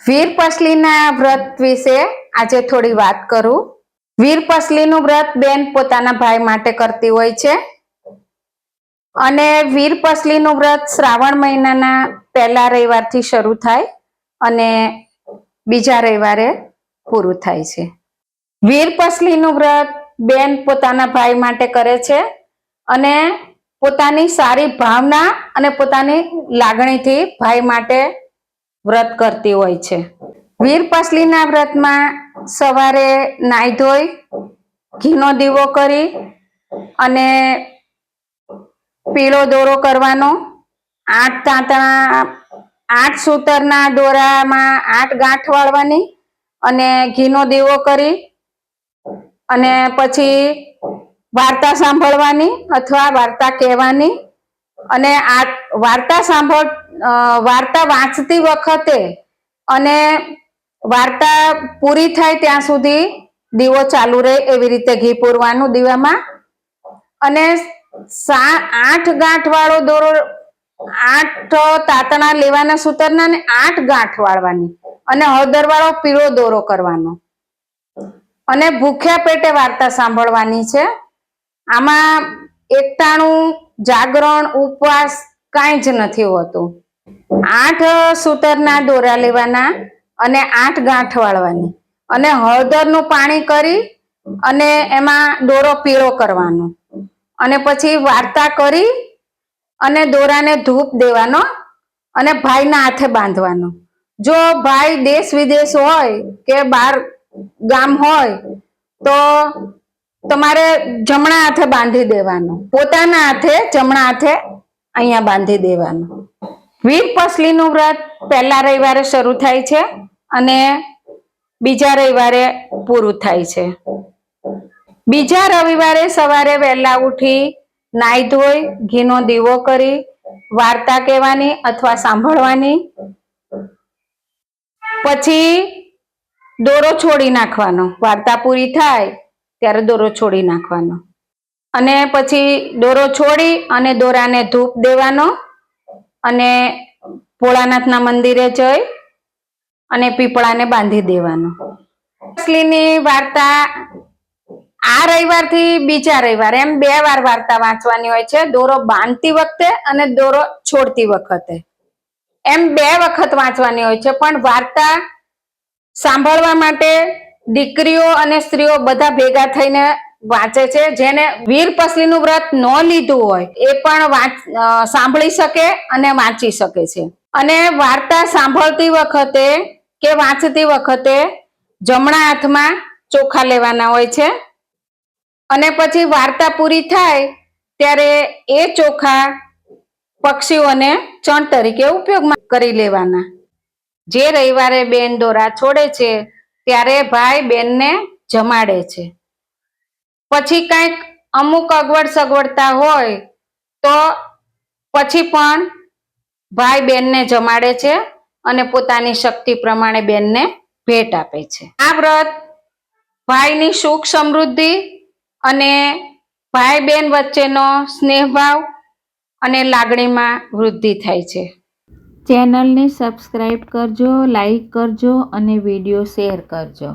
વીરપસલીના વ્રત વિશે આજે થોડી વાત કરું. વીરપસલીનું વ્રત બેન પોતાના ભાઈ માટે કરતી હોય છે. અને વીરપસલીનું વ્રત શ્રાવણ મહિનાના પહેલા રવિવારથી શરૂ થાય અને બીજા રવિવારે પૂરું થાય છે. વીરપસલીનું વ્રત બેન પોતાના ભાઈ માટે કરે છે અને પોતાની સારી ભાવના અને પોતાની લાગણીથી ભાઈ માટે વ્રત કરતી હોય છે. વીરપસલીના વ્રતમાં સવારે નાહી ધોઈ, ઘીનો દીવો કરી અને પીળો દોરો કરવાનો. આઠ તાંતણા, આઠ સૂતરના દોરામાં આઠ ગાંઠ વાળવાની અને ઘીનો દીવો કરી અને પછી વાર્તા સાંભળવાની અથવા વાર્તા કહેવાની અને આ વાર્તા સાંભળ વાર્તા વાંચતી વખતે અને વાર્તા પૂરી થાય ત્યાં સુધી દીવો ચાલુ રહે એવી રીતે ઘી પૂરવાનું દીવામાં. અને સા, આઠ ગાંઠ વાળો દોરો, આઠ તાતણા લેવાના સૂતરના ને આઠ ગાંઠ વાળવાની અને હળદર વાળો પીળો દોરો કરવાનો. અને ભૂખ્યા પેટે વાર્તા સાંભળવાની છે. આમાં એકટાણું જાગરણ, ઉપવાસ કાંઈ જ નથી હોતું. આઠ સૂતરના દોરા લેવાના અને આઠ ગાંઠ વાળવાની. અને હળદરનું પાણી કરી અને એમાં દોરો પીળો કરવાનો. અને પછી વાર્તા કરી અને દોરાને ધૂપ દેવાનો અને ભાઈના હાથે બાંધવાનો. જો ભાઈ દેશ વિદેશ હોય કે બાર ગામ હોય તો તમારે જમણા હાથે બાંધી દેવાનો. પોતાના હાથે જમણા હાથે અહીંયા બાંધી દેવાનું. વીરપસલીનું વ્રત પહેલા રવિવારે શરૂ થાય છે અને બીજા રવિવારે પૂરું થાય છે. બીજા રવિવારે સવારે વહેલા ઉઠી નાહી ધોઈ, ઘીનો દીવો કરી, વાર્તા કહેવાની અથવા સાંભળવાની. પછી દોરો છોડી નાખવાનો. વાર્તા પૂરી થાય ત્યારે દોરો છોડી નાખવાનો. અને પછી દોરો છોડી અને દોરાને ધૂપ દેવાનો. અને ભોળાનાથના મંદિરે જઈ અને પીપળાને બાંધી દેવાનો. અસલીની વાર્તા આ રવિવારથી બીજા રવિવાર, એમ બે વાર વાર્તા વાંચવાની હોય છે. દોરો બાંધતી વખતે અને દોરો છોડતી વખતે. એમ બે વખત વાંચવાની હોય છે, પણ વાર્તા સાંભળવા માટે દીકરીઓ અને સ્ત્રીઓ બધા ભેગા થઈને વાંચે છે. જેને વીર પસલીનું વ્રત ન લીધું હોય, એ પણ સાંભળી શકે અને વાંચી શકે છે. અને વાર્તા સાંભળતી વખતે કે વાંચતી વખતે જમણા હાથમાં ચોખા લેવાના હોય છે. અને પછી વાર્તા પૂરી થાય ત્યારે એ ચોખા પક્ષીઓને ચણ તરીકે ઉપયોગમાં કરી લેવાના. જે રવિવારે બેન દોરા છોડે છે, ત્યારે ભાઈ બેનને જમાડે છે. પછી કંઈક અમુક અગવડ સગવડતા હોય, તો પછી પણ ભાઈ બેનને જમાડે છે અને પોતાની શક્તિ પ્રમાણે બેનને ભેટ આપે છે. આ વ્રત ભાઈની સુખ સમૃદ્ધિ અને ભાઈ બેન વચ્ચેનો સ્નેહભાવ અને લાગણીમાં વૃદ્ધિ થાય છે. ચેનલને સબસ્ક્રાઈબ કરજો, લાઈક કરજો અને વીડિયો શેર કરજો.